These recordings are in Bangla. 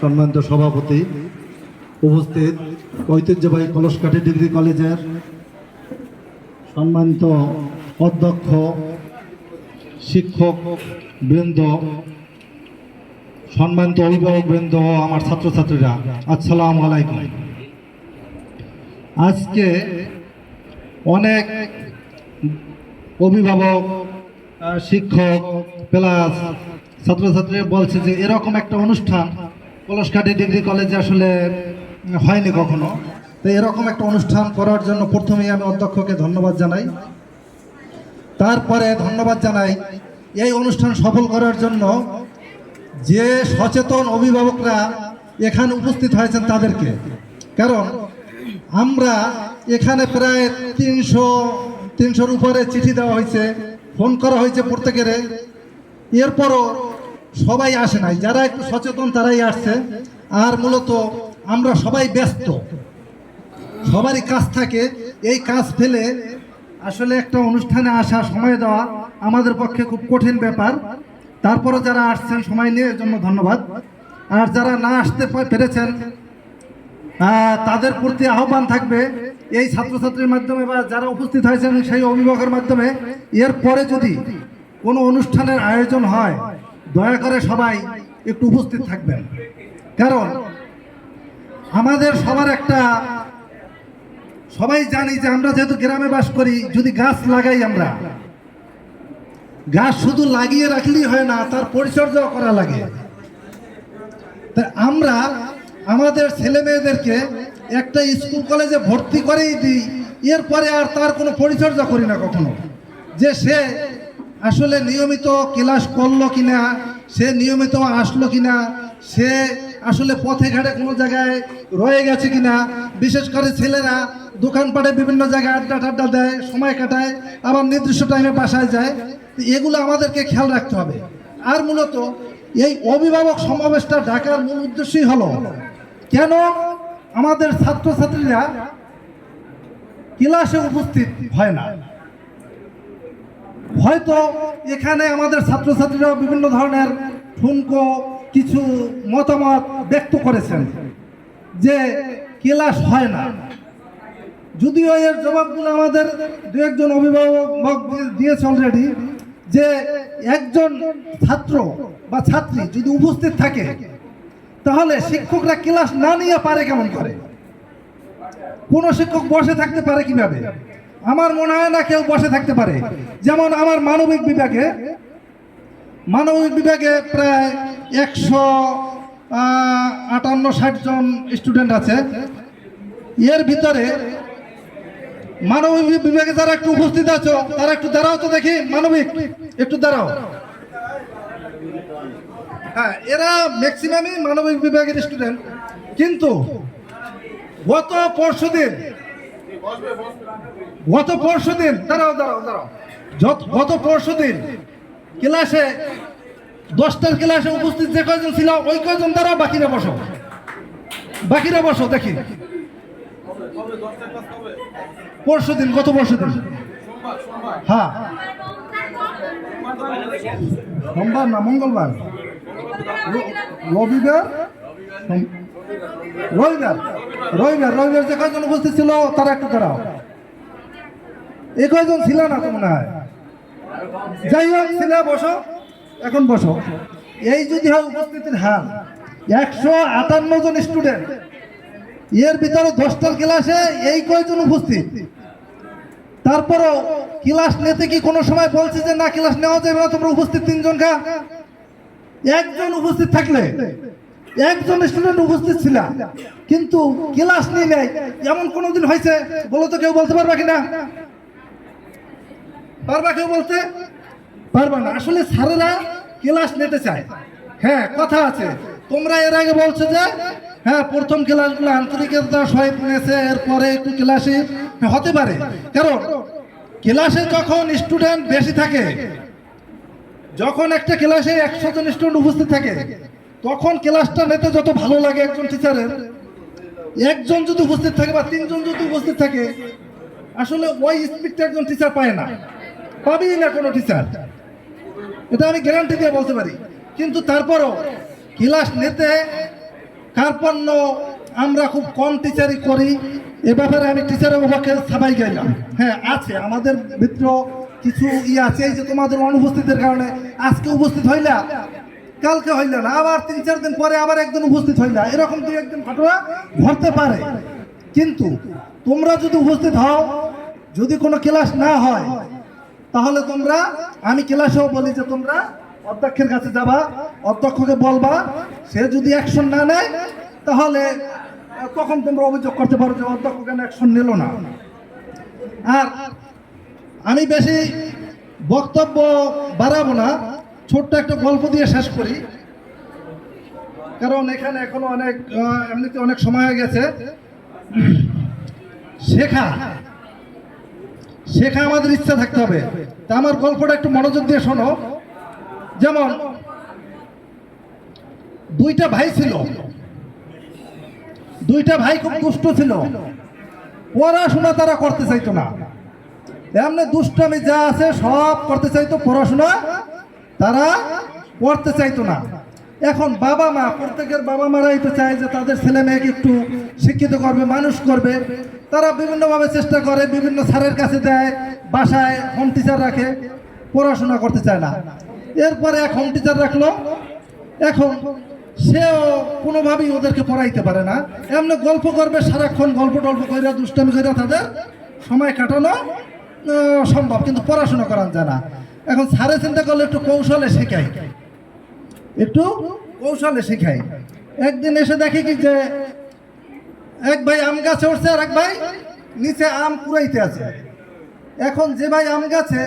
সম্মানিত সভাপতি, উপস্থিত ঐতিহ্যবাহী কলসকাঠি ডিগ্রি কলেজের সম্মানিত অধ্যক্ষ, শিক্ষক বৃন্দ, সম্মানিত অভিভাবক বৃন্দ, আমার ছাত্রছাত্রীরা, আসসালামু আলাইকুম। আজকে অনেক অভিভাবক, শিক্ষক, প্লাস ছাত্রছাত্রী বলছে যে এরকম একটা অনুষ্ঠান কলসকাঠি ডিগ্রি কলেজে আসলে হয়নি কখনো। তো এরকম একটা অনুষ্ঠান করার জন্য প্রথমেই আমি অধ্যক্ষকে ধন্যবাদ জানাই। তারপরে ধন্যবাদ জানাই এই অনুষ্ঠান সফল করার জন্য যে সচেতন অভিভাবকরা এখানে উপস্থিত হয়েছেন তাদেরকে। কারণ আমরা এখানে প্রায় তিনশো, তিনশোর উপরে চিঠি দেওয়া হয়েছে, ফোন করা হয়েছে প্রত্যেকের। এরপরও সবাই আসে নাই। যারা একটু সচেতন তারাই আসছে। আর মূলত আমরা সবাই ব্যস্ত। সবারই কাজ থাকে। এই কাজ ফেলে আসলে একটা অনুষ্ঠানে আসা, সময় দেওয়া আমাদের পক্ষে খুব কঠিন ব্যাপার। তারপরে যারা আসছেন, সময় নিয়ে এর জন্য ধন্যবাদ। আর যারা না আসতে পেরেছেন তাদের প্রতি আহ্বান থাকবে। এই ছাত্রছাত্রীর মাধ্যমে বা যারা উপস্থিত হয়েছেন সেই অভিভাবকের মাধ্যমে। এর পরে যদি কোনো অনুষ্ঠানের আয়োজন হয় দয়া করে সবাই একটু উপস্থিত থাকবেন। কারণ আমাদের সবার একটা, সবাই জানি যে আমরা যেহেতু গ্রামে বাস করি, যদি গাছ লাগাই আমরা, গাছ শুধু লাগিয়ে রাখলেই হয় না, তার পরিচর্যাও করা লাগে। তা আমরা আমাদের ছেলে মেয়েদেরকে একটা স্কুল কলেজে ভর্তি করেই দিই, এরপরে আর তার কোনো পরিচর্যা করি না কখনো। যে সে আসলে নিয়মিত ক্লাস করল কিনা, সে নিয়মিত আসলো কিনা, সে আসলে পথে ঘাটে কোনো জায়গায় রয়ে গেছে কিনা, বিশেষ করে ছেলেরা দোকানপাটে বিভিন্ন জায়গায় আড্ডা টাড্ডা দেয়, সময় কাটায়, আবার নির্দিষ্ট টাইমে বাসায় যায় এগুলো আমাদেরকে খেয়াল রাখতে হবে। আর মূলত এই অভিভাবক সমাবেশটা ডাকার মূল উদ্দেশ্যই হলো, কেন আমাদের ছাত্রছাত্রীরা ক্লাসে উপস্থিত হয় না? হয়তো এখানে আমাদের ছাত্রছাত্রীরা বিভিন্ন ধরনের ঠুনকো কিছু মতামত ব্যক্ত করেছেন যে ক্লাস হয় না। যদিও এর জবাবগুলো আমাদের দু একজন অভিভাবক দিয়েছে অলরেডি যে একজন ছাত্র বা ছাত্রী যদি উপস্থিত থাকে, তাহলে শিক্ষকরা ক্লাস না নিয়ে পারে কেমন করে? কোন শিক্ষক বসে থাকতে পারে কীভাবে? আমার মনে হয় না কেউ বসে থাকতে পারে। যেমন আমার মানবিক বিভাগে মানবিক বিভাগে প্রায় একশো আটান্ন, ষাট জন স্টুডেন্ট আছে। এর ভিতরে মানবিক বিভাগে যারা একটু উপস্থিত আছো, তারা একটু দাঁড়াও তো দেখি। মানবিক, একটু দাঁড়াও। হ্যাঁ এরা ম্যাক্সিমামই মানবিক বিভাগের স্টুডেন্ট। কিন্তু গত পরশু দিন গত পরশু দিন দাঁড়াও দাঁড়াও দাঁড়াও। গত পরশু দিন ক্লাসে দশটার ক্লাসে উপস্থিত যে কয়জন ছিল ওই কয়জন দাঁড়াও বাকিরা বসো। বাকিরা বসো দেখি। পরশু দিন গত পরশু দিন। হ্যাঁ। সোমবার না মঙ্গলবার? রবিবার? রবিবার। রবিবার রবিবার যে কয়জন উপস্থিত ছিল, তারা একটু দাঁড়াও। এ কয়জন ছিল না তো মনে হয়? যাই হোক বসো। এখন বসো। এই যদি হয় উপস্থিতির হার একশো আটান্ন জন স্টুডেন্ট। এর ভিতরে দশটার ক্লাসে এই কয়জন উপস্থিত? তারপরও ক্লাস নিতে কি কোনো সময় বলছে যে না, ক্লাস নেওয়া যাবে না, তোমরা উপস্থিত তিনজন কা একজন উপস্থিত থাকলে একজন স্টুডেন্ট উপস্থিত ছিলাম। কিন্তু ক্লাস নিয়ে নেয়। এমন কোনোদিন হয়েছে? বলো তো কেউ বলতে পারবা কিনা? পারবা কেউ বলতে? পারবা না। আসলে স্যারেরা ক্লাস নিতে চায়। হ্যাঁ কথা আছে। তোমরা এর আগে বলছো যে হ্যাঁ প্রথম ক্লাসগুলো আন্তরিকতা সহিত এরপরে একটু ক্লাসে হতে পারে। কারণ ক্লাসে যখন স্টুডেন্ট বেশি থাকে, যখন একটা ক্লাসে একশো জন স্টুডেন্ট উপস্থিত থাকে তখন ক্লাসটা নিতে যত ভালো লাগে একজন টিচারের, একজন যদি উপস্থিত থাকে বা তিনজন যদি উপস্থিত থাকে, আসলে ওই স্পিডটা একজন টিচার পায় না। পাবেই না কোনো টিচার এটা আমি গ্যারান্টি দিয়ে বলতে পারি। কিন্তু তারপরও ক্লাস নিতে কার্পণ্য আমরা খুব কম টিচারই করি। এ ব্যাপারে আমি টিচারের পক্ষে সবাই গেলাম হ্যাঁ আছে। আমাদের ভিতর কিছু ই আছে এই যে তোমাদের অনুপস্থিতির কারণে আজকে উপস্থিত হইলা। কালকে হইল না, আবার তিন, চার দিন পরে আবার একদিন উপস্থিত হইলা। এরকম দুই, একদিন ঘটনা ঘটতে পারে। কিন্তু তোমরা যদি উপস্থিত হও, যদি কোনো ক্লাস না হয়, তাহলে তোমরা, আমি ক্লাসেও বলি যে তোমরা অধ্যক্ষের কাছে যাবা, অধ্যক্ষকে বলবা, সে যদি অ্যাকশন না নেয়, তাহলে তখন তোমরা অভিযোগ করতে পারো যে অধ্যক্ষ কেন অ্যাকশন নিল না। আর আমি বেশি বক্তব্য বাড়াবো না ছোট্ট একটা গল্প দিয়ে শেষ করি। কারণ এখানে এখনও অনেক এমনিতে অনেক সময় হয়ে গেছে। শেখা শেখা আমাদের ইচ্ছা থাকতে হবে। তা আমার গল্পটা একটু মনোযোগ দিয়ে শোনো। যেমন, দুইটা ভাই ছিল। দুইটা ভাই খুব দুষ্ট ছিল। পড়াশোনা তারা করতে চাইতো না। এমনি দুষ্টামি যা আছে সব করতে চাইতো পড়াশোনা তারা পড়তে চাইতো না। এখন বাবা মা, প্রত্যেকের বাবা মারাই তো চায় যে তাদের ছেলে মেয়েকে একটু শিক্ষিত করবে, মানুষ করবে। তারা বিভিন্নভাবে চেষ্টা করে, বিভিন্ন স্যারের কাছে দেয়, বাসায় হোম টিচার রাখে, পড়াশোনা করতে চায় না। এরপরে এক হোম টিচার রাখল। এখন সেও কোনোভাবেই ওদেরকে পড়াইতে পারে না। এমনি গল্প করবে, সারাক্ষণ গল্প টল্প কইরা, দুষ্টামি কইরা তাদের সময় কাটানো সম্ভব, কিন্তু পড়াশোনা করান যায় না। এখন সারে চিন্তা করলে একটু কৌশলে শেখাই একটু কৌশলে শেখাই একদিন এসে দেখি কি যে এক ভাই আম গাছে উঠছে আর এক ভাই নিচে আম কুড়াইতে আছে। এখন যে ভাই আম গাছে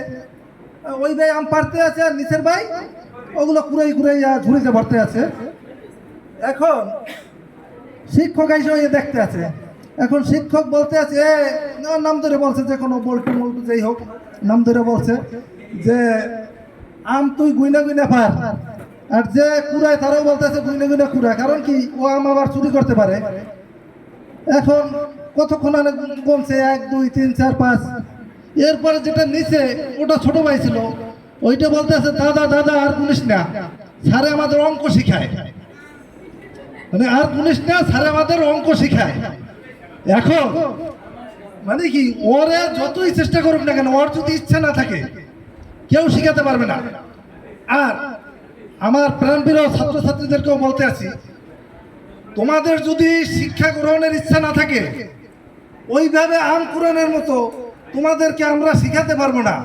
ওই ভাই আম পারতে আছে আর নিচের ভাই ওগুলো কুড়াই কুড়াইয়া ঝুড়িতে ভরতে আছে। এখন শিক্ষক এসে ওই দেখতে আছে। এখন শিক্ষক বলতে আছে "এ, নাম ধরে বলছে যে কোনো বল্টু মল্টু যেই হোক নাম ধরে বলছে। যে আম তুই গুইনা গুইনা পার। আর যে কুড়ায় তারাও বলতেছে গুইনা গুইনা কুড়া কারণ কি? ও আম আবার চুরি করতে পারে। এখন কতক্ষণ অনেক কমছে? এক, দুই, তিন, চার, পাঁচ। এরপরে যেটা নিচে, ওটা ছোট ভাই ছিল। ওইটা বলতেছে, দাদা দাদা, আর পুলিশ না। স্যারে আমাদের অঙ্ক শিখায়। মানে আর পুলিশ না, স্যারে আমাদের অঙ্ক শিখায়। এখন মানে কি? ওরে যতই চেষ্টা করুক না কেন, ওর যদি ইচ্ছা না থাকে কেউ শিখাতে পারবে না। আর আমার প্রাণপ্রিয় ছাত্রছাত্রীদেরকেও বলতে আছি, তোমাদের যদি শিক্ষা গ্রহণের ইচ্ছা না থাকে, ওইভাবে আম কোরআনের মতো তোমাদেরকে আমরা শিখাতে পারব না।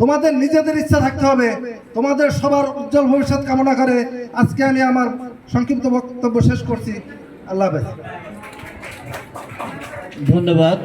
তোমাদের নিজেদের ইচ্ছা থাকতে হবে, তোমাদের সবার উজ্জ্বল ভবিষ্যৎ কামনা করে আজকে আমি আমার সংক্ষিপ্ত বক্তব্য শেষ করছি। আল্লাহ হাফেজ। ধন্যবাদ।